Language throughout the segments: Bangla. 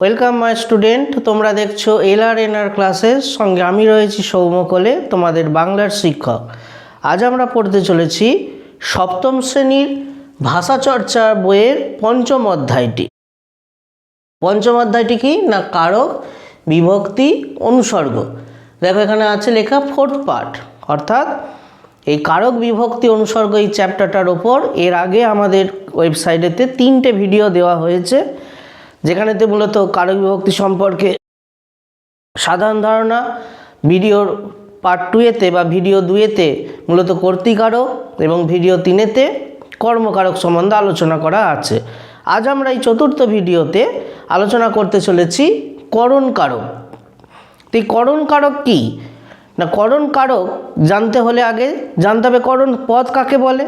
ওয়েলকাম মাই স্টুডেন্ট তোমরা দেখছ এল আর এন আর ক্লাসের সঙ্গে আমি রয়েছি সৌমকলে তোমাদের বাংলার শিক্ষক। আজ আমরা পড়তে চলেছি সপ্তম শ্রেণির ভাষা চর্চা বইয়ের পঞ্চম অধ্যায়টি। পঞ্চম অধ্যায়টি কি? না কারক, বিভক্তি, অনুসর্গ। দেখো এখানে আছে লেখা ফোর্থ পার্ট অর্থাৎ এই কারক, বিভক্তি, অনুসর্গ এই চ্যাপ্টারটার ওপর। এর আগে আমাদের ওয়েবসাইটেতে তিনটে ভিডিও দেওয়া হয়েছে। যেখানেতে মূলত কারক বিভক্তি সম্পর্কে সাধারণ ধারণা, ভিডিওর পার্ট টুয়েতে বা ভিডিও দুয়েতে মূলত কর্তিকারক এবং ভিডিও তিনেতে কর্মকারক সম্বন্ধে আলোচনা করা আছে। আজ আমরা এই চতুর্থ ভিডিওতে আলোচনা করতে চলেছি করণ কারক। তো এই করণ কারক কী? না, করণ কারক জানতে হলে আগে জানতে হবে করণ পদ কাকে বলে?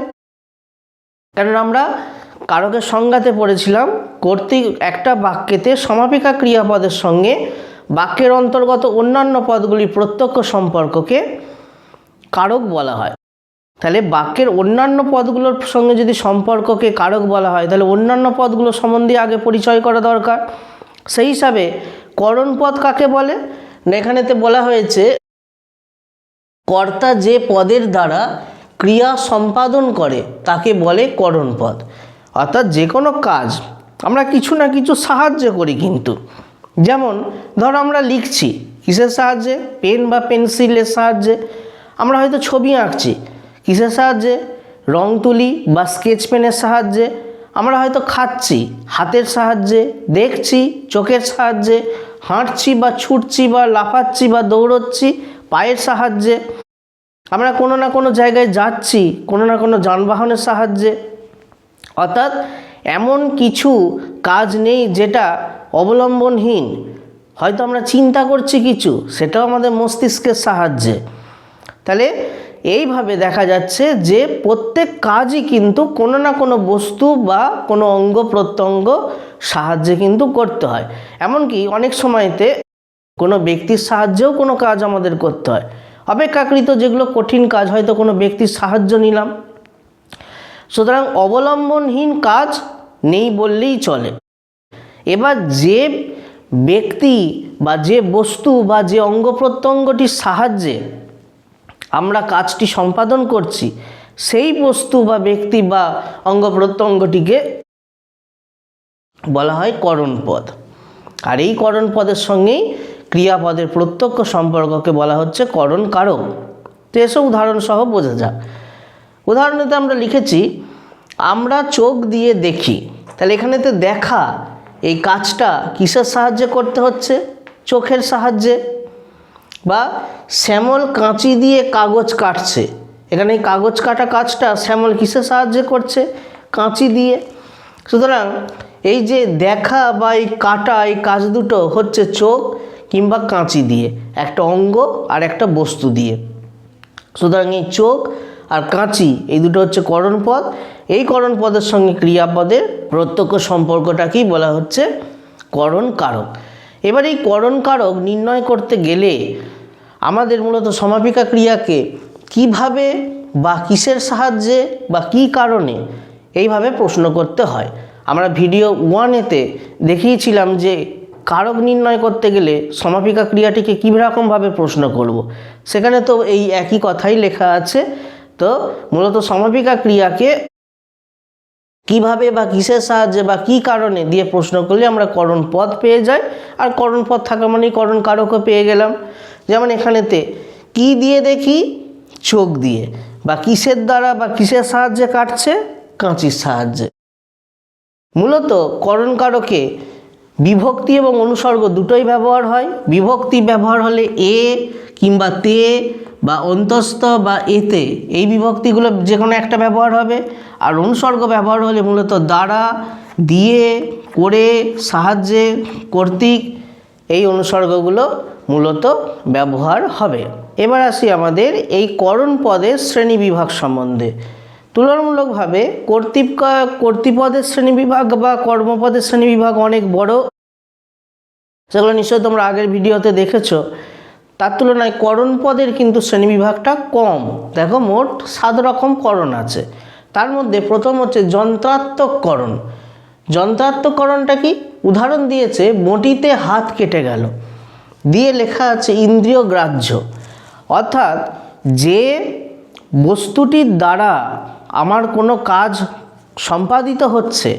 কারণ আমরা কারকের সংজ্ঞাতে পড়েছিলাম, কর্তৃক একটা বাক্যেতে সমাপিকা ক্রিয়াপদের সঙ্গে বাক্যের অন্তর্গত অন্যান্য পদগুলির প্রত্যক্ষ সম্পর্ককে কারক বলা হয়। তাহলে বাক্যের অন্যান্য পদগুলোর সঙ্গে যদি সম্পর্ককে কারক বলা হয়, তাহলে অন্যান্য পদগুলো সম্বন্ধে আগে পরিচয় করা দরকার। সেই হিসাবে করণ পদ কাকে বলে? না, এখানেতে বলা হয়েছে, কর্তা যে পদের দ্বারা ক্রিয়া সম্পাদন করে, তাকে বলে করণ পদ। অর্থাৎ যে কোনো কাজ আমরা কিছু না কিছু সাহায্য করি কিন্তু। যেমন ধরো আমরা লিখছি, কিসের সাহায্যে? পেন বা পেন্সিলের সাহায্যে। আমরা হয়তো ছবি আঁকছি, কিসের সাহায্যে? রং তুলি বা স্কেচ পেনের সাহায্যে। আমরা হয়তো খাচ্ছি, হাতের সাহায্যে। দেখছি, চোখের সাহায্যে। হাঁটছি বা ছুটছি বা লাফাচ্ছি বা দৌড়চ্ছি, পায়ের সাহায্যে। আমরা কোনো না কোনো জায়গায় যাচ্ছি, কোনো না কোনো যানবাহনের সাহায্যে। অর্থাৎ এমন কিছু কাজ নেই যেটা অবলম্বনহীন। হয়তো আমরা চিন্তা করছি কিছু, সেটাও আমাদের মস্তিষ্কের সাহায্যে। তাহলে এইভাবে দেখা যাচ্ছে যে প্রত্যেক কাজই কিন্তু কোনো না কোনো বস্তু বা কোনো অঙ্গ প্রত্যঙ্গ সাহায্যে কিন্তু করতে হয়। এমনকি অনেক সময়তে কোনো ব্যক্তির সাহায্যেও কোনো কাজ আমাদের করতে হয়। অপেক্ষাকৃত যেগুলো কঠিন কাজ, হয়তো কোনো ব্যক্তির সাহায্য নিলাম। সুতরাং অবলম্বনহীন কাজ নেই বললেই চলে। এবার যে ব্যক্তি বা যে বস্তু বা যে অঙ্গ প্রত্যঙ্গটির সাহায্যে আমরা কাজটি সম্পাদন করছি, সেই বস্তু বা ব্যক্তি বা অঙ্গ প্রত্যঙ্গটিকে বলা হয় করণ পদ আর এই করণ পদের সঙ্গেই ক্রিয়াপদের প্রত্যক্ষ সম্পর্ককে বলা হচ্ছে করণ কারক তো এসব উদাহরণ সহ বোঝা যাক। উদাহরণেতে আমরা লিখেছি, আমরা চোখ দিয়ে দেখি। তাহলে এখানেতে দেখা, এই কাজটা কিসের সাহায্যে করতে হচ্ছে? চোখের সাহায্যে। বা শ্যামল কাঁচি দিয়ে কাগজ কাটছে। এখানে এই কাগজ কাটা কাজটা শ্যামল কিসের সাহায্যে করছে? কাঁচি দিয়ে। সুতরাং এই যে দেখা বা এই কাটা, এই কাজ দুটো হচ্ছে চোখ কিংবা কাঁচি দিয়ে। একটা অঙ্গ আর একটা বস্তু দিয়ে। সুতরাং এই চোখ আর কাঁচি, এই দুটো হচ্ছে করণ পদ এই করণ পদের সঙ্গে ক্রিয়াপদের প্রত্যক্ষ সম্পর্কটাকেই বলা হচ্ছে করণ কারক এবার এই করণ কারক নির্ণয় করতে গেলে আমাদের মূলত সমাপিকা ক্রিয়াকে কীভাবে বা কিসের সাহায্যে বা কী কারণে এইভাবে প্রশ্ন করতে হয়। আমরা ভিডিও ওয়ানেতে দেখিয়েছিলাম যে কারক নির্ণয় করতে গেলে সমাপিকা ক্রিয়াটিকে কী রকমভাবে প্রশ্ন করব। সেখানে তো এই একই কথাই লেখা আছে। তো মূলত সমাপিকা ক্রিয়াকে কীভাবে বা কিসের সাহায্যে বা কী কারণে দিয়ে প্রশ্ন করলে আমরা করণ পদ পেয়ে যাই, আর করণ পদ থাকা মানেই করণ কারকও পেয়ে গেলাম। যেমন এখানেতে কি দিয়ে দেখি? চোখ দিয়ে। বা কিসের দ্বারা বা কিসের সাহায্যে কাটছে? কাঁচির সাহায্যে। মূলত করণ কারকে বিভক্তি এবং অনুসর্গ দুটোই ব্যবহার হয়। বিভক্তি ব্যবহার হলে এ কিংবা তে বা অন্তস্থ বা এতে, এই বিভক্তিগুলো যে কোনো একটা ব্যবহার হবে। আর অনুসর্গ ব্যবহার হলে মূলত দ্বারা, দিয়ে, করে, সাহায্যে, কর্তৃক এই অনুসর্গগুলো মূলত ব্যবহার হবে। এবার আসি আমাদের এই করণ পদের শ্রেণি বিভাগ সম্বন্ধে। তুলনামূলকভাবে কর্তৃপ কর্তৃপদের শ্রেণি বিভাগ বা কর্মপদের শ্রেণি বিভাগ অনেক বড়। সেগুলো নিশ্চয়ই তোমরা আগের ভিডিওতে দেখেছ। তার তুলনায় করণ পদের কিন্তু শ্রেণীবিভাগটা কম। দেখো মোট সাত রকম করণ আছে। তার মধ্যে প্রথম হচ্ছে যন্ত্রাত্মক করণ। যন্ত্রাত্মকরণটা কি? উদাহরণ দিয়েছে, বটিতে হাত কেটে গেল। দিয়ে লেখা আছে ইন্দ্রিয় গ্রাহ্য। অর্থাৎ যে বস্তুটির দ্বারা আমার কোনো কাজ সম্পাদিত হচ্ছে,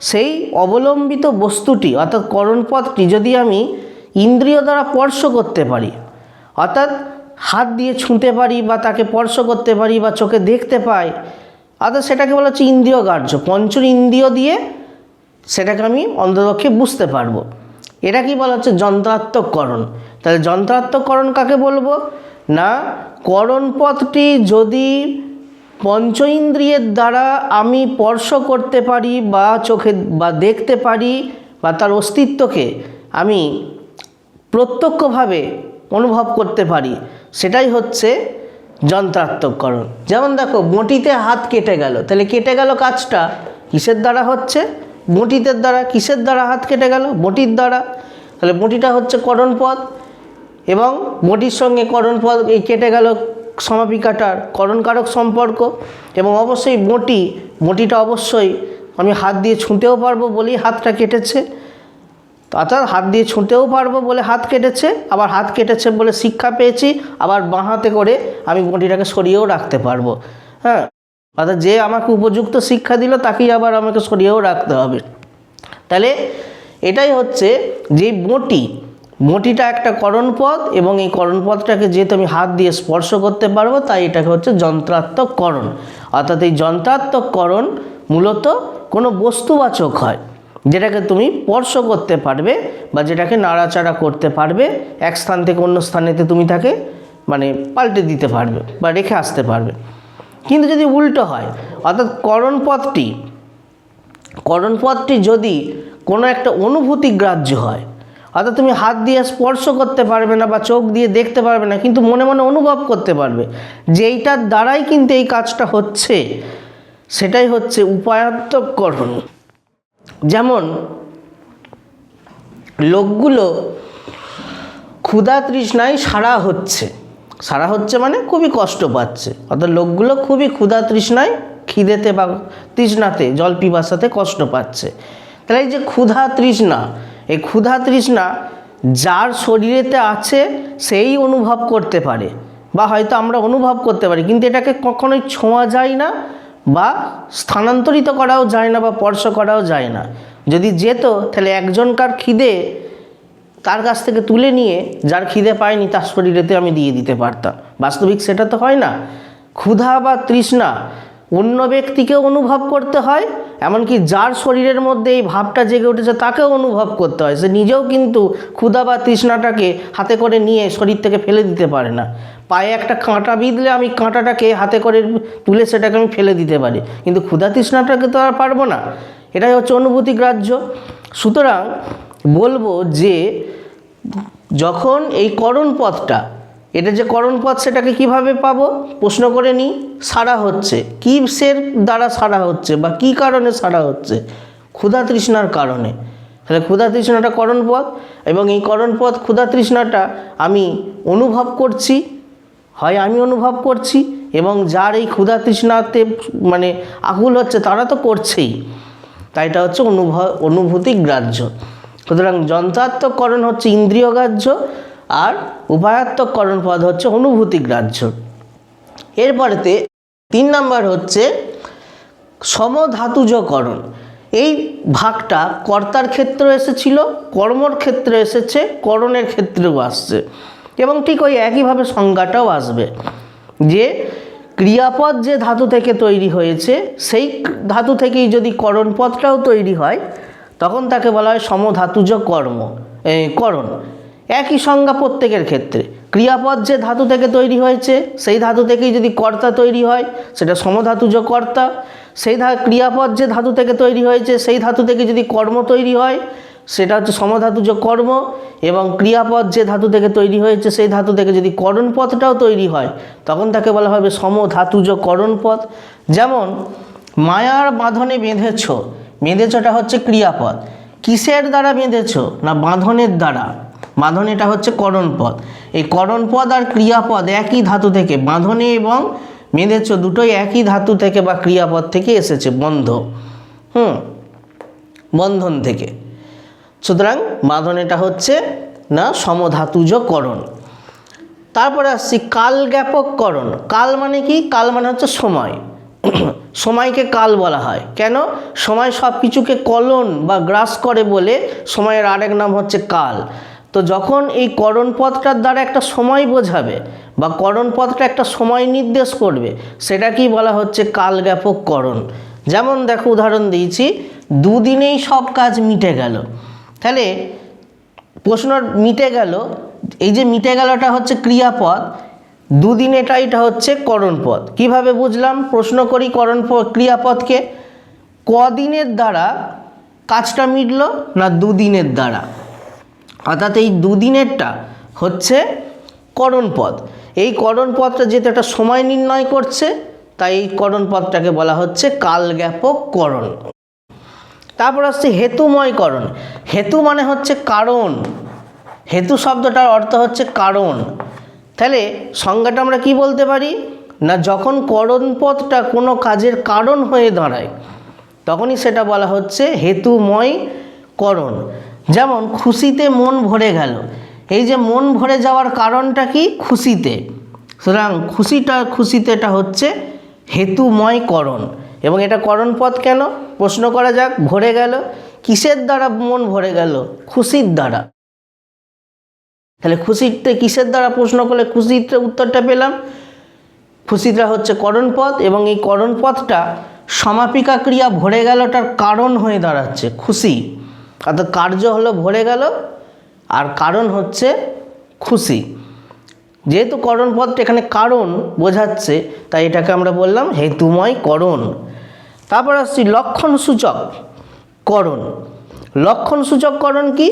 সেই অবলম্বিত বস্তুটি, অর্থাৎ করণপথটি যদি আমি ইন্দ্রিয় দ্বারা স্পর্শ করতে পারি অর্থাৎ হাত দিয়ে ছুঁতে পারি বা তাকে স্পর্শ করতে পারি বা চোখে দেখতে পাই, অর্থাৎ সেটাকে বলা হচ্ছে ইন্দ্রিয় কার্য। পঞ্চ ইন্দ্রিয় দিয়ে সেটাকে আমি অন্ততপক্ষে বুঝতে পারব। এটা কি বলা হচ্ছে? যন্ত্রাত্মকরণ তাহলে যন্ত্রাত্মকরণ কাকে বলব? না, করণপথটি যদি পঞ্চ ইন্দ্রিয়ের দ্বারা আমি স্পর্শ করতে পারি বা চোখে বা দেখতে পারি বা তার অস্তিত্বকে আমি প্রত্যক্ষভাবে অনুভব করতে পারি। সেটাই হচ্ছে যন্ত্রাত্মকরণ যেমন দেখো বটিতে হাত কেটে গেল, তাহলে কেটে গেল কাজটা কিসের দ্বারা হচ্ছে? বটিতের দ্বারা। কিসের দ্বারা হাত কেটে গেল? বটির দ্বারা। তাহলে বটিটা হচ্ছে করণপদ এবং বটির সঙ্গে করণপদ এই কেটে গেল সমাপিকাটার করণকারক সম্পর্ক এবং অবশ্যই বটি, বটিটা অবশ্যই আমি হাত দিয়ে ছুঁতেও পারব বলেই হাতটা কেটেছে। অর্থাৎ হাত দিয়ে ছুঁতেও পারব বলে হাত কেটেছে, আবার হাত কেটেছে বলে শিক্ষা পেয়েছি, আবার বাঁ হাতে করে আমি বটিটাকে সরিয়েও রাখতে পারব। হ্যাঁ অর্থাৎ যে আমাকে উপযুক্ত শিক্ষা দিল, তাকেই আবার আমাকে সরিয়েও রাখতে হবে। তাহলে এটাই হচ্ছে যে বটি বটিটা একটা করণপদ এবং এই করণপদটাকে যেহেতু আমি হাত দিয়ে স্পর্শ করতে পারব, তাই এটাকে হচ্ছে যন্ত্রাত্মককরণ অর্থাৎ এই যন্ত্রাত্মককরণ মূলত কোনো বস্তুবাচক হয়। যেটাকে তুমি স্পর্শ করতে পারবে বা যেটাকে নাড়াচাড়া করতে পারবে, এক স্থান থেকে অন্য স্থানেতে তুমি তাকে মানে পাল্টে দিতে পারবে বা রেখে আসতে পারবে। কিন্তু যদি উল্টো হয়, অর্থাৎ করণপথটি করণপথটি যদি কোনো একটা অনুভূতি গ্রাহ্য হয়, অর্থাৎ তুমি হাত দিয়ে স্পর্শ করতে পারবে না বা চোখ দিয়ে দেখতে পারবে না, কিন্তু মনে মনে অনুভব করতে পারবে যে এইটার দ্বারাই কিন্তু এই কাজটা হচ্ছে, সেটাই হচ্ছে উপায়ত্তকরণ। যেমন লোকগুলো ক্ষুধা তৃষ্ণায় সারা হচ্ছে। সারা হচ্ছে মানে খুবই কষ্ট পাচ্ছে। অর্থাৎ লোকগুলো খুবই ক্ষুধা তৃষ্ণায় খিদেতে বা তৃষ্ণাতে, জল পিপাসাতে কষ্ট পাচ্ছে। তাহলে এই যে ক্ষুধা তৃষ্ণা, এই ক্ষুধা তৃষ্ণা যার শরীরেতে আছে, সেই অনুভব করতে পারে। বা হয়তো আমরা অনুভব করতে পারি, কিন্তু এটাকে কখনোই ছোঁয়া যায় না। বা স্থানান্তরিত করাও যায় না বা স্পর্শ করাও যায় না। যদি যেত, তাহলে একজনকার খিদে তার কাছ থেকে তুলে নিয়ে যার খিদে পায়নি তার শরীরেতে আমি দিয়ে দিতে পারতাম। বাস্তবিক সেটা তো হয় না। ক্ষুধা বা তৃষ্ণা অন্য ব্যক্তিকেও অনুভব করতে হয়, এমনকি যার শরীরের মধ্যে এই ভাবটা জেগে উঠেছে তাকেও অনুভব করতে হয়। সে নিজেও কিন্তু ক্ষুধা বা তৃষ্ণাটাকে হাতে করে নিয়ে শরীর থেকে ফেলে দিতে পারে না। পায়ে একটা কাঁটা বিঁধলে আমি কাঁটাটাকে হাতে করে তুলে সেটাকে আমি ফেলে দিতে পারি। কিন্তু ক্ষুধা তৃষ্ণাটাকে তো আর পারব না। এটাই হচ্ছে অনুভূতি গ্রাহ্য সুতরাং বলব যে, যখন এই করণ পথটা, এটা যে করণ পথ সেটাকে কীভাবে পাবো? প্রশ্ন করে নিই সারা হচ্ছে। কিসের দ্বারা সারা হচ্ছে বা কি কারণে সারা হচ্ছে? ক্ষুধা তৃষ্ণার কারণে। তাহলে ক্ষুধা তৃষ্ণাটা করণ পথ এবং এই করণ পথ ক্ষুধা তৃষ্ণাটা আমি অনুভব করছি। হয় আমি অনুভব করছি এবং যার এই ক্ষুধা তৃষ্ণাতে মানে আকুল হচ্ছে তারা তো করছেই। তাই এটা হচ্ছে অনুভব, অনুভূতি গ্রাহ্য। সুতরাং যন্ত্রাত্মকরণ হচ্ছে ইন্দ্রিয় গ্রাহ্য আর উপায়াত্মকরণ পদ হচ্ছে অনুভূতি গ্রাহ্য। এরপরেতে তিন নাম্বার হচ্ছে সমধাতুজকরণ। এই ভাগটা কর্তার ক্ষেত্রে এসেছিল, কর্মর ক্ষেত্রে এসেছে, করণের ক্ষেত্রেও আসছে। এবং ঠিক ওই একইভাবে সংজ্ঞাটাও আসবে যে ক্রিয়াপদ যে ধাতু থেকে তৈরি হয়েছে, সেই ধাতু থেকেই যদি করণপদটাও তৈরি হয়, তখন তাকে বলা হয় সমধাতুজ কর্ম করণ। একই সংজ্ঞা প্রত্যেকের ক্ষেত্রে। ক্রিয়াপদ যে ধাতু থেকে তৈরি হয়েছে, সেই ধাতু থেকেই যদি কর্তা তৈরি হয়, সেটা সমধাতুজ কর্তা। সেই ধা, ক্রিয়াপদ যে ধাতু থেকে তৈরি হয়েছে, সেই ধাতু থেকে যদি কর্ম তৈরি হয় সেটা হচ্ছে সমধাতুজ কর্ম এবং ক্রিয়াপদ যে ধাতু থেকে তৈরি হয়েছে, সেই ধাতু থেকে যদি করণপথটাও তৈরি হয়, তখন তাকে বলা হবে সমধাতুজ করণপথ। যেমন, মায়ার বাঁধনে বেঁধেছ, বেঁধেছটা হচ্ছে ক্রিয়াপদ। কিসের দ্বারা বেঁধেছ? না, বাঁধনের দ্বারা। বাঁধন এটা হচ্ছে করণপদ এই করণপদ আর ক্রিয়াপদ একই ধাতু থেকে, বাঁধনে এবং বেঁধেছ দুটোই একই ধাতু থেকে বা ক্রিয়াপদ থেকে এসেছে, বন্ধ। হুম, বন্ধন থেকে। সুতরাং বাঁধন এটা হচ্ছে না সমধাতুজ করণ তারপরে আসছি কাল জ্ঞাপককরণ কাল মানে কি? কাল মানে হচ্ছে সময়। সময়কে কাল বলা হয়। কেন? সময় সব কিছুকে কলন বা গ্রাস করে বলে সময়ের আরেক নাম হচ্ছে কাল। তো যখন এই করণ পদটার দ্বারা একটা সময় বোঝাবে বা করণ পদটা একটা সময় নির্দেশ করবে সেটা কি বলা হচ্ছে কাল জ্ঞাপককরণ যেমন দেখো উদাহরণ দিয়েছি, দুদিনেই সব কাজ মিটে গেল। তাহলে প্রশ্ন মিটে গেল, এই যে মিটে গেলটা হচ্ছে ক্রিয়াপদ, দুদিন এটা এটা হচ্ছে করণপদ। কীভাবে বুঝলাম? প্রশ্ন করি করণ ক্রিয়াপদকে, কদিনের দ্বারা কাজটা মিটল না দুদিনের দ্বারা? অর্থাৎ এই দুদিনেরটা হচ্ছে করণপদ। এই করণপদটা যেহেতু একটা সময় নির্ণয় করছে, তাই এই করণপদটাকে বলা হচ্ছে কালজ্ঞাপক করণ। তারপর আসছে হেতুময়করণ। হেতু মানে হচ্ছে কারণ। হেতু শব্দটার অর্থ হচ্ছে কারণ। তাহলে সংজ্ঞাটা আমরা কি বলতে পারি? না যখন করণপদটা কোনো কাজের কারণ হয়ে দাঁড়ায়, তখনই সেটা বলা হচ্ছে হেতুময় করণ যেমন খুশিতে মন ভরে গেল। এই যে মন ভরে যাওয়ার কারণটা কি? খুশিতে। সুতরাং খুশিটা, খুশিতেটা হচ্ছে হেতুময় করণ এবং এটা করণ পদ কেন? প্রশ্ন করা যাক, ভরে গেল। কিসের দ্বারা মন ভরে গেল? খুশির দ্বারা। তাহলে খুশিতে কিসের দ্বারা প্রশ্ন করলে খুশিতে উত্তরটা পেলাম? খুশিটা হচ্ছে করণ পদ এবং এই করণ পদটা সমাপিকা ক্রিয়া ভরে গেলটার কারণ হয়ে দাঁড়াচ্ছে, খুশি। অর্থাৎ কার্য হলো ভরে গেল, আর কারণ হচ্ছে খুশি। যেহেতু করণ পদটা এখানে কারণ বোঝাচ্ছে, তাই এটাকে আমরা বললাম হেতুময় করণ। তারপর আসছি লক্ষণ সূচক করণ। লক্ষণ সূচক করণ কি?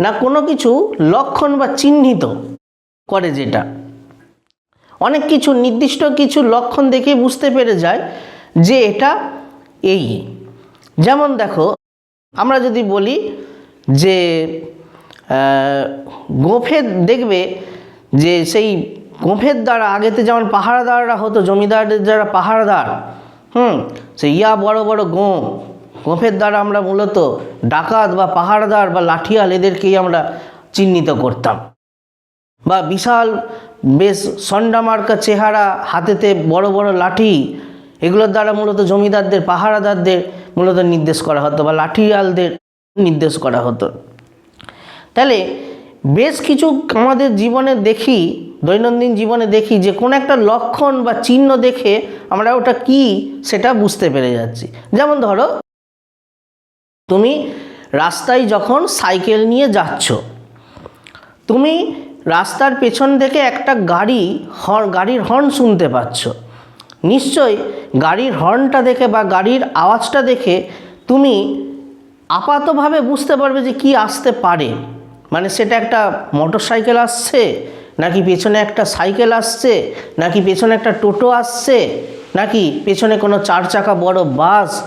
না কোনো কিছু লক্ষণ বা চিহ্নিত করে যেটা। অনেক কিছু, নির্দিষ্ট কিছু লক্ষণ দেখে বুঝতে পেরে যায় যে এটা এই। যেমন দেখো, আমরা যদি বলি যে গোফের দেখবে যে সেই গোফের দ্বারা, আগেতে যেমন পাহারাদাররা হতো, জমিদারদের যারা পাহারাদার হুম, সেই ইয়া বড় বড় গোঁ, গোফের দ্বারা আমরা মূলত ডাকাত বা পাহারাদার বা লাঠিয়াল এদেরকেই আমরা চিহ্নিত করতাম। বা বিশাল বেশ সন্ডামার্কা চেহারা, হাতেতে বড় বড় লাঠি, এগুলোর দ্বারা মূলত জমিদারদের পাহারাদারদের মূলত নির্দেশ করা হতো বা লাঠিয়ালদের নির্দেশ করা হতো। তাহলে বেশ কিছু আমাদের জীবনে দেখি, দৈনন্দিন জীবনে দেখি যে কোনো একটা লক্ষণ বা চিহ্ন দেখে আমরা ওটা কি সেটা বুঝতে পেরে যাচ্ছি। যেমন ধরো, তুমি রাস্তায় যখন সাইকেল নিয়ে যাচ্ছ, তুমি রাস্তার পেছন থেকে একটা গাড়ি হর্ন গাড়ির হর্ন শুনতে পাচ্ছ। নিশ্চয়ই গাড়ির হর্নটা দেখে বা গাড়ির আওয়াজটা দেখে তুমি আপাতভাবে বুঝতে পারবে যে কি আসতে পারে। মানে সেটা একটা মোটর সাইকেল আসছে, নাকি পেছনে একটা সাইকেল আসছে, নাকি পেছনে একটা টোটো আসছে, নাকি পেছনে কোনো চার চাকা বড় বাস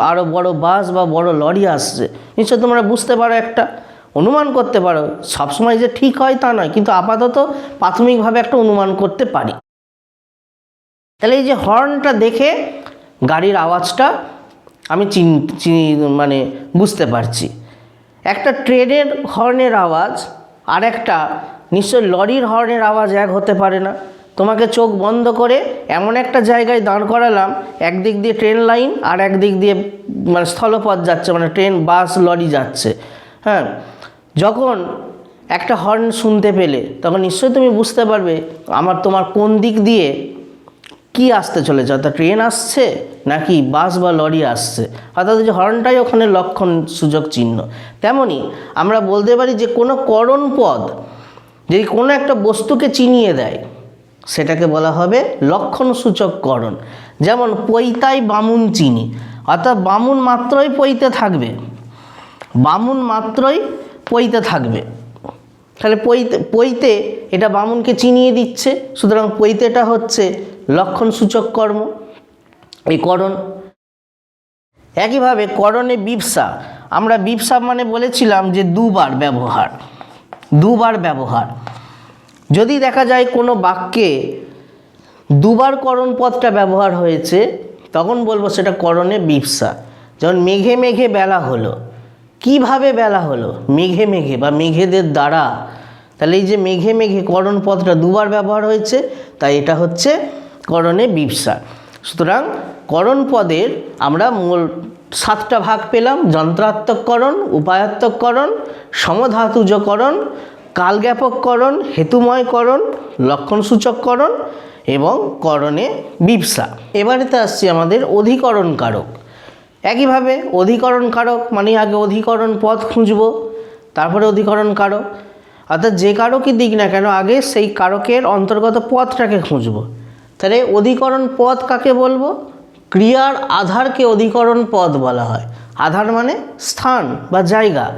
আরও বড় বাস বা বড় লরি আসছে? নিশ্চয় তোমরা বুঝতে পারো একটা, অনুমান করতে পারো। সবসময় যে ঠিক হয় তা নয়, কিন্তু আপাতত প্রাথমিকভাবে একটা অনুমান করতে পারি। তাহলে এই যে হর্নটা দেখে গাড়ির আওয়াজটা আমি চিনি- মানে বুঝতে পারছি। একটা ট্রেনের হর্নের আওয়াজ আর একটা নিশ্চয় লরির হর্নের আওয়াজ এক হতে পারে না। তোমাকে চোখ বন্ধ করে এমন একটা জায়গায় দাঁড় করালাম, একদিক দিয়ে ট্রেন লাইন আর একদিক দিয়ে মানে স্থলপথ যাচ্ছে মানে ট্রেন, বাস, লরি যাচ্ছে। হ্যাঁ যখন একটা হর্ন শুনতে পেলে, তখন নিশ্চয়ই তুমি বুঝতে পারবে আমার তোমার কোন দিক দিয়ে কি আসতে চলেছে? অর্থাৎ ট্রেন আসছে নাকি বাস বা লরি আসছে? অর্থাৎ যে হর্নটাই ওখানে লক্ষণ সুযোগ চিহ্ন। তেমনি আমরা বলতে পারি যে কোনো করণ পদ যদি কোনো একটা বস্তুকে চিনিয়ে দেয়, সেটাকে বলা হবে লক্ষণ সূচক করণ। যেমন পৈতায় বামুন চিনি। অর্থাৎ বামুন মাত্রই পৈতে থাকবে। বামুন মাত্রই পৈতে থাকবে। তাহলে পৈতে পৈতে এটা বামুনকে চিনিয়ে দিচ্ছে, সুতরাং পৈতেটা হচ্ছে লক্ষণ সূচক কর্ম। এই করণ, একইভাবে করণে বিপসা আমরা বিপসা মানে বলেছিলাম যে দুবার ব্যবহার দুবার ব্যবহার। যদি দেখা যায় কোনো বাক্যে দুবার করণ পদটা ব্যবহার হয়েছে, তখন বলব সেটা করণে বিপসা যেমন মেঘে মেঘে বেলা হলো কীভাবে বেলা হলো? মেঘে মেঘে বা মেঘেদের দ্বারা। তাহলে এই যে মেঘে মেঘে করণ পদটা দুবার ব্যবহার হয়েছে, তাই এটা হচ্ছে করণে বিপসা সুতরাং করণ পদের আমরা মূল সাতটা ভাগ পেলাম যন্ত্রাত্মককরণ উপায়াত্মককরণ সমধাতুজকরণ কালজ্ঞাপককরণ হেতুময়করণ লক্ষণসূচককরণ এবং করণে বিপসা এবারেতে আসছি আমাদের অধিকরণ কারক একইভাবে অধিকরণ কারক মানে আগে অধিকরণ পথ খুঁজব, তারপরে অধিকরণ কারক অর্থাৎ যে কারকই দিক না কেন, আগে সেই কারকের অন্তর্গত পথটাকে খুঁজব। তাহলে অধিকরণ পথ কাকে বলব? ক্রিয়ার আধারকে অধিকরণ পদ বলা হয়। আধার মানে স্থান বা জায়গা।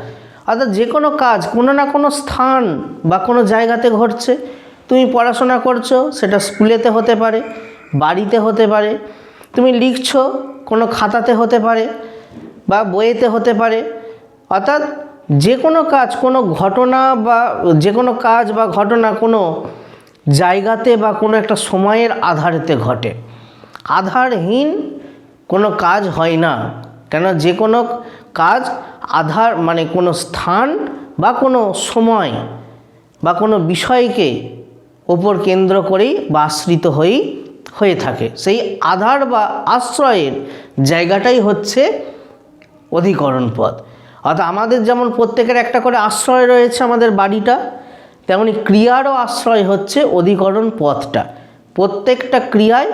অর্থাৎ যে কোনো কাজ, কোনো না কোনো স্থান বা কোনো জায়গাতে ঘটছে। তুমি পড়াশোনা করছ, সেটা স্কুলেতে হতে পারে, বাড়িতে হতে পারে তুমি লিখছো, কোনো খাতাতে হতে পারে বা বইয়েতে হতে পারে, অর্থাৎ যে কোনো কাজ, কোনো ঘটনা বা যে কোনো কাজ বা ঘটনা কোনো জায়গাতে বা কোনো একটা সময়ের আধারেতে ঘটে। আধারহীন কোনো কাজ হয় না কেন যে কোনো কাজ আধার মানে কোনো স্থান বা কোনো সময় বা কোনো বিষয়কে ওপর কেন্দ্র করেই বা আশ্রিত হয়েই হয়ে থাকে। সেই আধার বা আশ্রয়ের জায়গাটাই হচ্ছে অধিকরণ পদ অর্থাৎ আমাদের যেমন প্রত্যেকের একটা করে আশ্রয় রয়েছে আমাদের বাড়িটা, তেমনি ক্রিয়ারও আশ্রয় হচ্ছে অধিকরণ পথটা। প্রত্যেকটা ক্রিয়ায়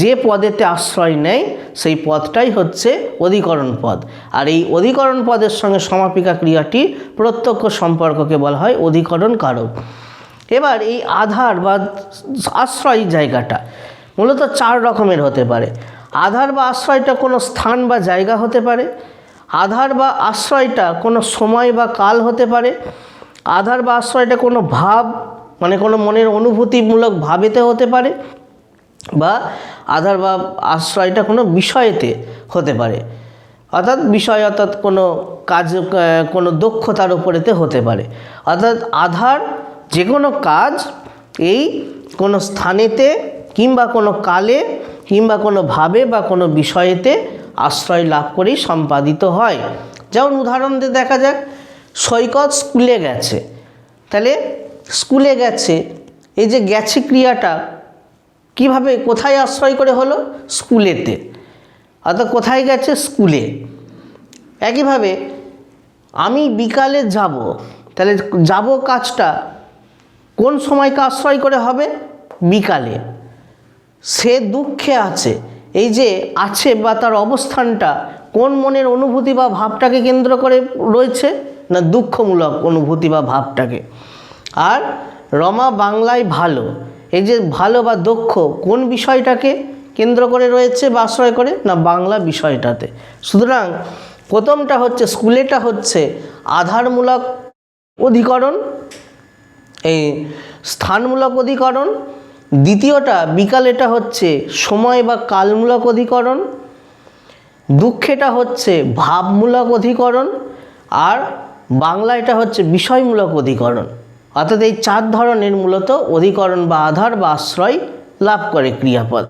যে পদেতে আশ্রয় নেয়, সেই পদটাই হচ্ছে অধিকরণ পদ আর এই অধিকরণ পদের সঙ্গে সমাপিকা ক্রিয়াটি প্রত্যক্ষ সম্পর্ককে বলা হয় অধিকরণ কারক। এবার এই আধার বা আশ্রয় জায়গাটা মূলত চার রকমের হতে পারে। আধার বা আশ্রয়টা কোনো স্থান বা জায়গা হতে পারে। আধার বা আশ্রয়টা কোনো সময় বা কাল হতে পারে। আধার বা আশ্রয়টা কোনো ভাব মানে কোনো মনের অনুভূতিমূলক ভাবেতে হতে পারে বা আধার বা আশ্রয়টা কোনো বিষয়েতে হতে পারে। অর্থাৎ বিষয় অর্থাৎ কোনো কাজ, কোনো দক্ষতার উপরেতে হতে পারে। অর্থাৎ আধার যে কোনো কাজ এই কোনো স্থানেতে কিংবা কোনো কালে কিংবা কোনো ভাবে বা কোনো বিষয়েতে আশ্রয় লাভ করেই সম্পাদিত হয়। যেমন উদাহরণ দিয়ে দেখা যাক, সৈকত স্কুলে গেছে। তাহলে স্কুলে গেছে, এই যে গেছে ক্রিয়াটা, কীভাবে, কোথায় আশ্রয় করে হলো? স্কুলেতে। অর্থাৎ কোথায় গেছে? স্কুলে। একইভাবে, আমি বিকালে যাব, তাহলে যাব কাজটা কোন সময়কে আশ্রয় করে হবে? বিকালে। সে দুঃখে আছে। এই যে আছে বা তার অবস্থানটা, কোন মনের অনুভূতি বা ভাবটাকে কেন্দ্র করে রয়েছে, না দুঃখমূলক অনুভূতি বা ভাবটাকে? আর রমা বাংলায় ভালো। এই যে ভালো বা দক্ষ কোন বিষয়টাকে কেন্দ্র করে রয়েছে বা আশ্রয় করে? না বাংলা বিষয়টাতে। সুতরাং প্রথমটা হচ্ছে, স্কুলেটা হচ্ছে আধারমূলক অধিকরণ, এই স্থানমূলক অধিকরণ দ্বিতীয়টা বিকালেটা হচ্ছে সময় বা কালমূলক অধিকরণ দুঃখেটা হচ্ছে ভাবমূলক অধিকরণ, আর বাংলা এটা হচ্ছে বিষয়মূলক অধিকরণ। অর্থাৎ এই চার ধরনের মূলত অধিকরণ বা আধার বা আশ্রয় লাভ করে ক্রিয়াপদ।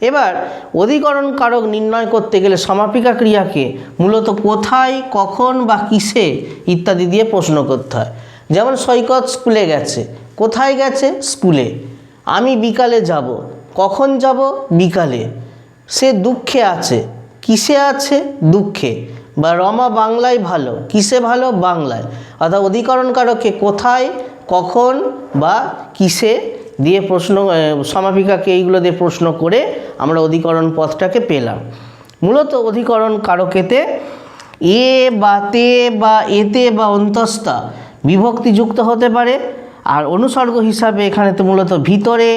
এবার, অধিকরণ কারক নির্ণয় করতে গেলে সমাপিকা ক্রিয়াকে মূলত কোথায়, কখন বা কিসে ইত্যাদি দিয়ে প্রশ্ন করতে হয়। যেমন সৈকত স্কুলে গেছে। কোথায় গেছে? স্কুলে। আমি বিকালে যাব। কখন যাব? বিকালে। সে দুঃখে আছে। কিসে আছে? দুঃখে। বা রমা বাংলায় ভালো। কিসে ভালো? বাংলায়। অর্থাৎ অধিকরণ কারকে কোথায়, কখন বা কিসে দিয়ে প্রশ্ন সমাপিকাকে এইগুলো দিয়ে প্রশ্ন করে আমরা অধিকরণ পথটাকে পেলাম। মূলত অধিকরণ কারকেতে এ বা তে বা এতে বা অন্তস্থা বিভক্তিযুক্ত হতে পারে। আর অনুসর্গ হিসাবে এখানে তো মূলত ভিতরে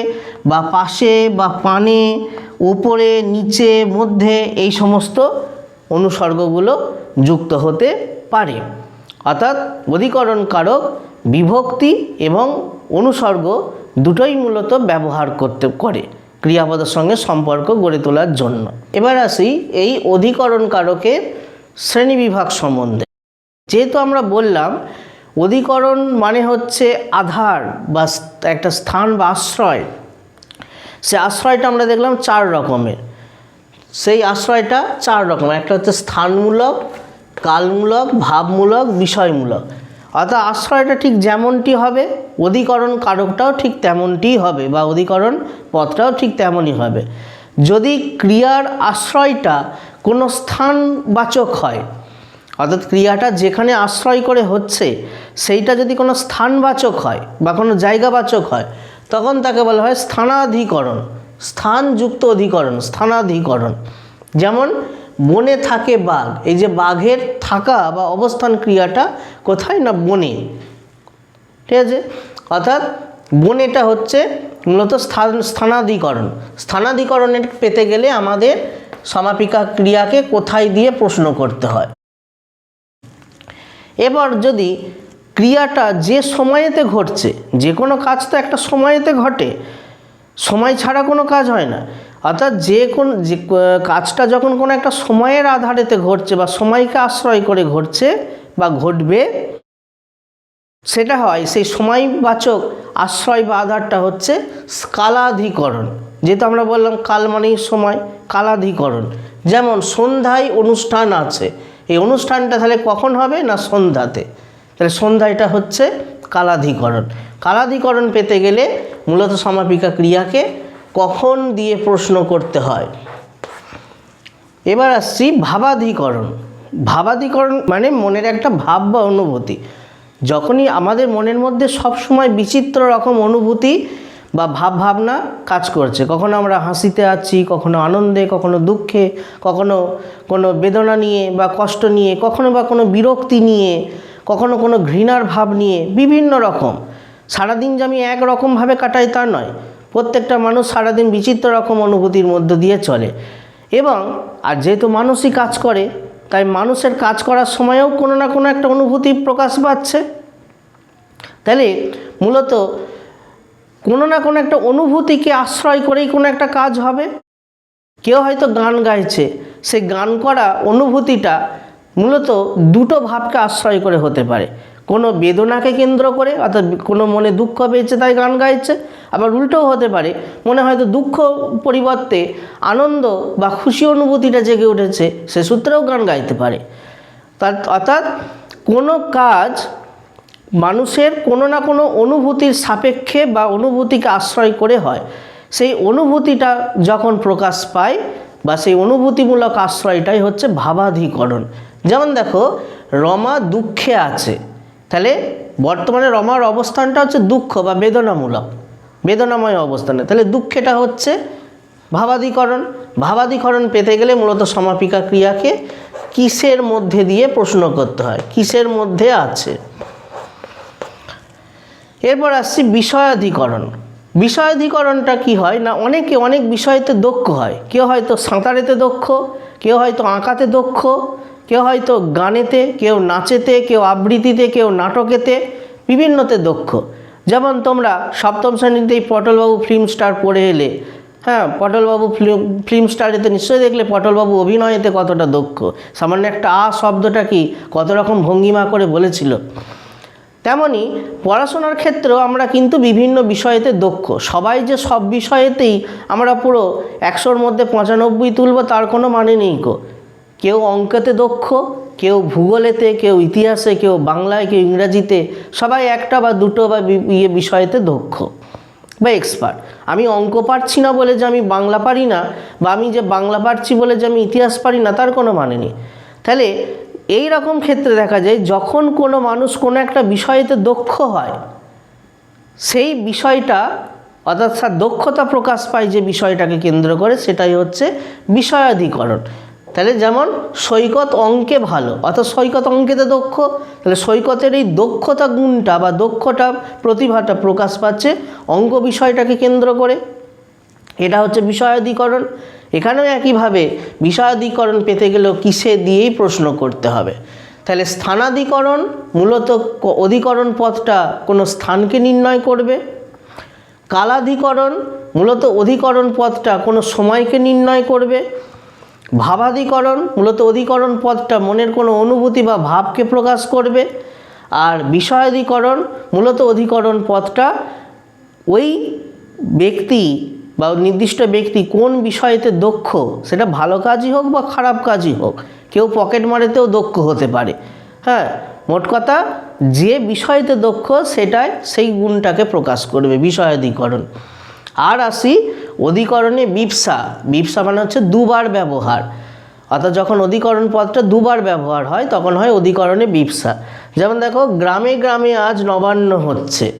বা পাশে বা পানে, উপরে, নিচে, মধ্যে এই সমস্ত অনুসর্গগুলো যুক্ত হতে পারে। অর্থাৎ অধিকরণ কারক বিভক্তি এবং অনুসর্গ দুটোই মূলত ব্যবহার করতে করে ক্রিয়াপদের সঙ্গে সম্পর্ক গড়ে তোলার জন্য। এবার আসি এই অধিকরণ কারকের শ্রেণীবিভাগ সম্বন্ধে। যেহেতু আমরা বললাম অধিকরণ মানে হচ্ছে আধার বা একটা স্থান বা আশ্রয়। সে আশ্রয়টা আমরা দেখলাম চার রকমের। সেই আশ্রয়টা চার রকম। একটা হচ্ছে স্থানমূলক, কালমূলক, ভাবমূলক, বিষয়মূলক। অর্থাৎ আশ্রয়টা ঠিক যেমনটি হবে, অধিকরণ কারকটাও ঠিক তেমনটিই হবে বা অধিকরণ পথটাও ঠিক তেমনই হবে। যদি ক্রিয়ার আশ্রয়টা কোনো স্থানবাচক হয় অর্থাৎ ক্রিয়াটা যেখানে আশ্রয় করে হচ্ছে, সেইটা যদি কোনো স্থানবাচক হয় বা কোনো জায়গাবাচক হয়, তখন তাকে বলা হয় স্থানাধিকরণ, স্থানযুক্ত অধিকরণ, স্থানাধিকরণ। যেমন বনে থাকে বাঘ, এই যে বাঘের থাকা বা অবস্থান ক্রিয়াটা কোথায় না বনে? ঠিক আছে? অর্থাৎ বনেটা হচ্ছে মূলত স্থান, স্থানাধিকরণ। স্থানাধিকরণের পেতে গেলে আমাদের সমাপিকা ক্রিয়াকে কোথায় দিয়ে প্রশ্ন করতে হয়? এবার যদি ক্রিয়াটা যে সময়েতে ঘটছে, যে কোনো কাজ তো একটা সময়েতে ঘটে, সময় ছাড়া কোনো কাজ হয় না। অর্থাৎ যে কোন, যে কাজটা যখন কোনো একটা সময়ের আধারেতে ঘটছে বা সময়কে আশ্রয় করে ঘটছে বা ঘটবে, সেটা হয়, সেই সময়বাচক আশ্রয় বা আধারটা হচ্ছে কালাধিকরণ। যেহেতু আমরা বললাম কাল মানেই সময়, কালাধিকরণ। যেমন সন্ধ্যায় অনুষ্ঠান আছে এই অনুষ্ঠানটা তাহলে কখন হবে না সন্ধ্যাতে? তাহলে সন্ধ্যাটা হচ্ছে কালাধিকরণ। কালাধিকরণ পেতে গেলে মূলত সমাপিকা ক্রিয়াকে কখন দিয়ে প্রশ্ন করতে হয়? এবার আসছি ভাবাধিকরণ। ভাবাধিকরণ মানে মনের একটা ভাব বা অনুভূতি। যখনই আমাদের মনের মধ্যে সব সময় বিচিত্র রকম অনুভূতি বা ভাব ভাবনা কাজ করছে। কখনো আমরা হাসিতে আছি, কখনো আনন্দে, কখনো দুঃখে, কখনো কোনো বেদনা নিয়ে বা কষ্ট নিয়ে, কখনো বা কোনো বিরক্তি নিয়ে, কখনো কোনো ঘৃণার ভাব নিয়ে বিভিন্ন রকম। সারাদিন যে আমি একরকমভাবে কাটাই তা নয়। প্রত্যেকটা মানুষ সারাদিন বিচিত্র রকম অনুভূতির মধ্য দিয়ে চলে। এবং, আর যেহেতু মানুষই কাজ করে, তাই মানুষের কাজ করার সময়েও কোনো না কোনো একটা অনুভূতি প্রকাশ পাচ্ছে। তাহলে মূলত কোনো না কোনো একটা অনুভূতিকে আশ্রয় করেই কোনো একটা কাজ হবে। কেউ হয়তো গান গাইছে সে গান করা অনুভূতিটা মূলত দুটো ভাবকে আশ্রয় করে হতে পারে। কোনো বেদনাকে কেন্দ্র করে, অর্থাৎ কোনো মনে দুঃখ পেয়েছে তাই গান গাইছে, আবার উল্টোও হতে পারে, মনে হয়তো দুঃখ পরিবর্তে আনন্দ বা খুশি অনুভূতিটা জেগে উঠেছে, সে সূত্রেও গান গাইতে পারে। তার অর্থাৎ কোনো কাজ মানুষের কোনো না কোনো অনুভূতির সাপেক্ষে বা অনুভূতিকে আশ্রয় করে হয়। সেই অনুভূতিটা যখন প্রকাশ পায় বা সেই অনুভূতিমূলক আশ্রয়টাই হচ্ছে ভাবাধিকরণ। যেমন দেখো, রমা দুঃখে আছে। তাহলে বর্তমানে রমার অবস্থানটা হচ্ছে দুঃখ বা বেদনামূলক, বেদনাময় অবস্থানে। তাহলে দুঃখেটা হচ্ছে ভাবাধিকরণ। ভাবাধিকরণ পেতে গেলে মূলত সমাপিকা ক্রিয়াকে কিসের মধ্যে দিয়ে প্রশ্ন করতে হয়? কিসের মধ্যে আছে? এরপর আসছি বিষয়াধিকরণ। বিষয়াধিকরণটা কি হয় না অনেকে অনেক বিষয়েতে দক্ষ হয়। কেউ হয়তো সাঁতারেতে দক্ষ, কেউ হয়তো আঁকাতে দক্ষ, কেউ হয়তো গানেতে, কেউ নাচেতে, কেউ আবৃত্তিতে, কেউ নাটকেতে বিভিন্নতে দক্ষ। যেমন তোমরা সপ্তম শ্রেণীতেই পটলবাবু ফিল্ম স্টার পড়ে এলে হ্যাঁ পটলবাবু ফিল্ম ফিল্ম স্টারেতে নিশ্চয়ই দেখলে পটলবাবু অভিনয়েতে কতটা দক্ষ। সামান্য একটা আ শব্দটা কি কত রকম ভঙ্গিমা করে বলেছিল? তেমনি পড়াশোনার ক্ষেত্রেও আমরা কিন্তু বিভিন্ন বিষয়েতে দক্ষ। সবাই যে সব বিষয়েতেই আমরা পুরো একশোর মধ্যে পঁচানব্বই তুলব তার কোনো মানে নেই গো। কেউ অঙ্কেতে দক্ষ, কেউ ভূগোলেতে, কেউ ইতিহাসে, কেউ বাংলায়, কেউ ইংরাজিতে, সবাই একটা বা দুটো বা ইয়ে বিষয়েতে দক্ষ বা এক্সপার্ট আমি অঙ্ক পারছি না বলে যে আমি বাংলা পারি না, বা আমি যে বাংলা পারছি বলে যে আমি ইতিহাস পারি না, তার কোনো মানে নেই। তাহলে এই রকম ক্ষেত্রে দেখা যায় যখন কোনো মানুষ কোনো একটা বিষয়েতে দক্ষ হয়, সেই বিষয়টা, অর্থাৎ তার দক্ষতা প্রকাশ পায় যে বিষয়টাকে কেন্দ্র করে, সেটাই হচ্ছে বিষয়াধিকরণ। তাহলে যেমন সৈকত অঙ্কে ভালো, অর্থাৎ সৈকত অঙ্কেতে দক্ষ, তাহলে সৈকতের এই দক্ষতা গুণটা বা দক্ষতা প্রতিভাটা প্রকাশ পাচ্ছে অঙ্ক বিষয়টাকে কেন্দ্র করে। এটা হচ্ছে বিষয়াধিকরণ। এখানেও একইভাবে বিষয়াধিকরণ পেতে গেলেও কিসে দিয়েই প্রশ্ন করতে হবে। তাহলে স্থানাধিকরণ মূলত অধিকরণ পথটা কোনো স্থানকে নির্ণয় করবে। কালাধিকরণ মূলত অধিকরণ পথটা কোনো সময়কে নির্ণয় করবে। ভাবাধিকরণ মূলত অধিকরণ পথটা মনের কোনো অনুভূতি বা ভাবকে প্রকাশ করবে। আর বিষয়াধিকরণ মূলত অধিকরণ পথটা ওই ব্যক্তি বা নির্দিষ্ট ব্যক্তি কোন বিষয়েতে দক্ষ, সেটা ভালো কাজই হোক বা খারাপ কাজই হোক, কেউ পকেট মারেতেও দক্ষ হতে পারে। হ্যাঁ মোট কথা যে বিষয়তে দক্ষ, সেটাই সেই গুণটাকে প্রকাশ করবে বিষয়াধিকরণ। আর আসি অধিকরণে বিপসা। বিপসা মানে হচ্ছে দুবার ব্যবহার। অর্থাৎ যখন অধিকরণ পদটা দুবার ব্যবহার হয়, তখন হয় অধিকরণে বিপসা। যেমন দেখো, গ্রামে গ্রামে আজ নবান্ন হচ্ছে।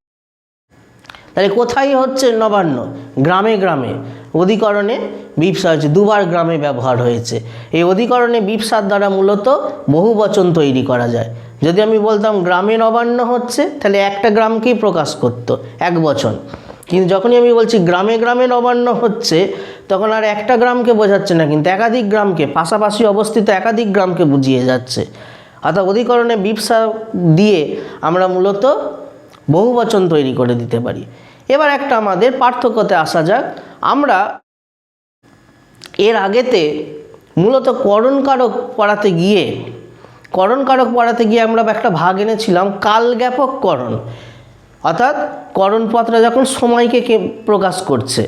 তাহলে কোথায় হচ্ছে নবান্ন? গ্রামে গ্রামে। অধিকরণে বিপসা হয়েছে, দুবার গ্রামে ব্যবহার হয়েছে। এই অধিকরণে বিপসার দ্বারা মূলত বহু বচন তৈরি করা যায়। যদি আমি বলতাম গ্রামে নবান্ন হচ্ছে, তাহলে একটা গ্রামকেই প্রকাশ করতো, এক বচন। কিন্তু যখনই আমি বলছি গ্রামে গ্রামে নবান্ন হচ্ছে, তখন আর একটা গ্রামকে বোঝাচ্ছে না, কিন্তু একাধিক গ্রামকে, পাশাপাশি অবস্থিত একাধিক গ্রামকে বুঝিয়ে যাচ্ছে। অর্থাৎ অধিকরণে বিপসা দিয়ে আমরা মূলত বহু বচন তৈরি করে দিতে পারি। এবার একটা আমাদের পার্থক্যতে আসা যাক। আমরা এর আগেতে মূলত করণকারক পড়াতে গিয়ে, করণকারক পড়াতে গিয়ে আমরা একটা ভাগ এনেছিলাম, কালজ্ঞাপক করণ। অর্থাৎ করণপত্রা যখন সময়কে প্রকাশ করছে,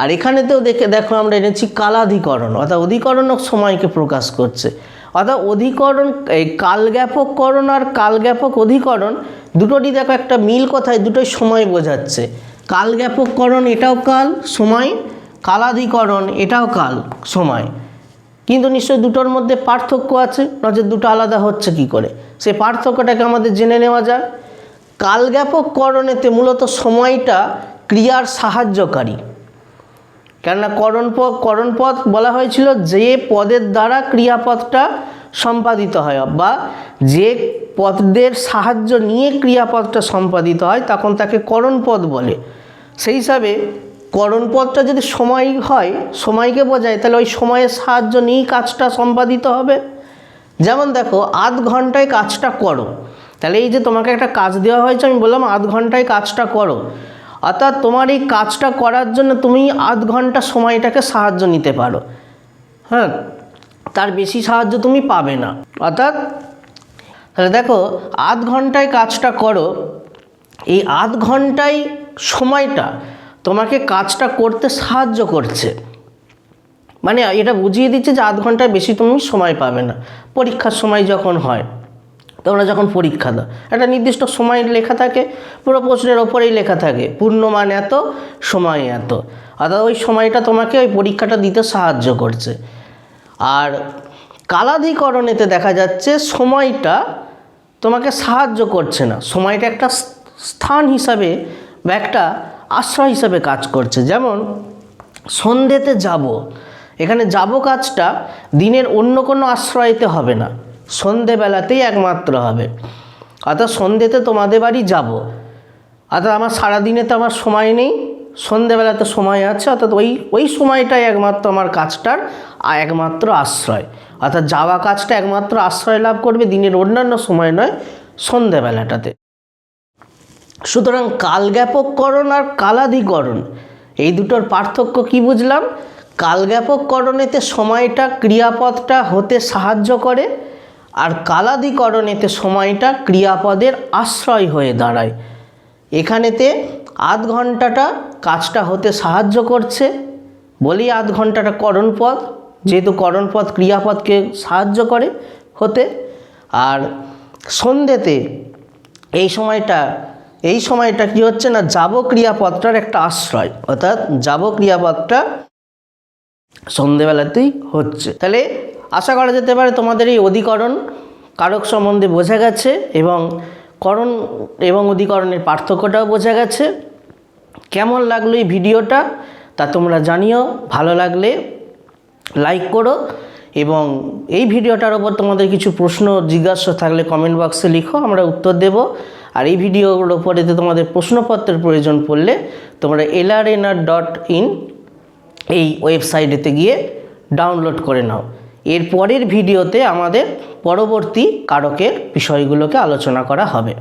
আর এখানেতেও দেখে, দেখো আমরা এনেছি কালাধিকরণ, অর্থাৎ অধিকরণও সময়কে প্রকাশ করছে। অর্থাৎ অধিকরণ, এই কালজ্ঞাপক করণ আর কালজ্ঞাপক অধিকরণ দুটোরই দেখো একটা মিল কথায়, দুটোই সময় বোঝাচ্ছে। কালজ্ঞাপক করণ এটাও কাল, সময়। কালাধিকরণ এটাও কাল, সময়। কিন্তু নিশ্চয়ই দুটোর মধ্যে পার্থক্য আছে, নচেত দুটো আলাদা হচ্ছে কি করে? সে পার্থক্যটাকে আমাদের জেনে নেওয়া যাক। কালজ্ঞাপক করণেতে মূলত সময়টা ক্রিয়ার সাহায্যকারী। কেননা করণপদ করণপদ বলা হয়েছিল যে পদের দ্বারা ক্রিয়াপদটা সম্পাদিত হয়, বা যে পদের সাহায্য নিয়ে ক্রিয়াপদটা সম্পাদিত হয়, তখন তাকে করণপদ বলে। সেই হিসাবে করণ করণপদটা যদি সময় হয়, সময়কে বোঝায়, তাহলে ওই সময়ের সাহায্য নিয়েই কাজটা সম্পাদিত হবে। যেমন দেখো, আধ ঘন্টায় কাজটা করো। তাহলে এই যে তোমাকে একটা কাজ দেওয়া হয়েছে, আমি বললাম আধ ঘন্টায় কাজটা করো। অর্থাৎ তোমার এই কাজটা করার জন্য তুমি আধ ঘণ্টা সময়টাকে সাহায্য নিতে পারো। হ্যাঁ তার বেশি সাহায্য তুমি পাবে না। অর্থাৎ, তাহলে দেখো, আধ ঘন্টায় কাজটা করো। এই আধ ঘন্টায় সময়টা তোমাকে কাজটা করতে সাহায্য করছে। মানে এটা বুঝিয়ে দিচ্ছে যে আধ ঘন্টায় বেশি তুমি সময় পাবে না। পরীক্ষার সময় যখন হয়। তোমরা যখন পরীক্ষা দাও। একটা নির্দিষ্ট সময় লেখা থাকে, পুরো প্রশ্নের ওপরেই লেখা থাকে, পূর্ণমান এত, সময় এত। অর্থাৎ ওই সময়টা তোমাকে ওই পরীক্ষাটা দিতে সাহায্য করছে। আর কালাধিকরণেতে দেখা যাচ্ছে সময়টা তোমাকে সাহায্য করছে না। সময়টা একটা স্থান হিসাবে বা একটা আশ্রয় হিসাবে কাজ করছে। যেমন সন্ধেতে যাব। এখানে যাব কাজটা দিনের অন্য কোনো আশ্রয়তে হবে না। সন্ধেবেলাতেই একমাত্র হবে। অর্থাৎ সন্ধেতে তোমাদের বাড়ি যাব। অর্থাৎ আমার সারাদিনে তো আমার সময় নেই, সন্ধেবেলাতে সময় আছে, অর্থাৎ ওই ওই সময়টাই একমাত্র আমার কাজটার একমাত্র আশ্রয়। অর্থাৎ যাওয়া কাজটা একমাত্র আশ্রয় লাভ করবে, দিনের অন্যান্য সময় নয়, সন্ধেবেলাটাতে। সুতরাং কালজ্ঞাপককরণ আর কালাধিকরণ এই দুটোর পার্থক্য কি বুঝলাম? কালজ্ঞাপককরণেতে সময়টা, ক্রিয়াপদটা হতে সাহায্য করে আর কালাধিকরণেতে সময়টা ক্রিয়াপদের আশ্রয় হয়ে দাঁড়ায়। এখানেতে আধ ঘন্টাটা কাজটা হতে সাহায্য করছে। বলি আধ ঘন্টাটা করণপদ যেহেতু করণপদ ক্রিয়াপদকে সাহায্য করে হতে। আর সন্ধ্যেতে এই সময়টা এই সময়টা কি হচ্ছে না যাব ক্রিয়াপদটার একটা আশ্রয়, অর্থাৎ যাব ক্রিয়াপদটা সন্ধেবেলাতেই হচ্ছে। তাহলে আশা করা যেতে পারে তোমাদের এই অধিকরণ কারক সম্বন্ধে বোঝা গেছে এবং করণ এবং অধিকরণের পার্থক্যটাও বোঝা গেছে। কেমন লাগল এই ভিডিওটা তা তোমরা জানিও, ভালো লাগলে লাইক করো এবং এই ভিডিওটার ওপর তোমাদের কিছু প্রশ্ন, জিজ্ঞাসা থাকলে কমেন্ট বক্সে লিখো, আমরা উত্তর দেব। আর এই ভিডিওর ওপরে তোমাদের প্রশ্নপত্রের প্রয়োজন পড়লে তোমরা এলআরএনআর ডট ইন এই ওয়েবসাইটেতে গিয়ে ডাউনলোড করে নাও। এর পরের ভিডিওতে আমাদের পরবর্তী কারকের বিষয়গুলোকে আলোচনা করা হবে।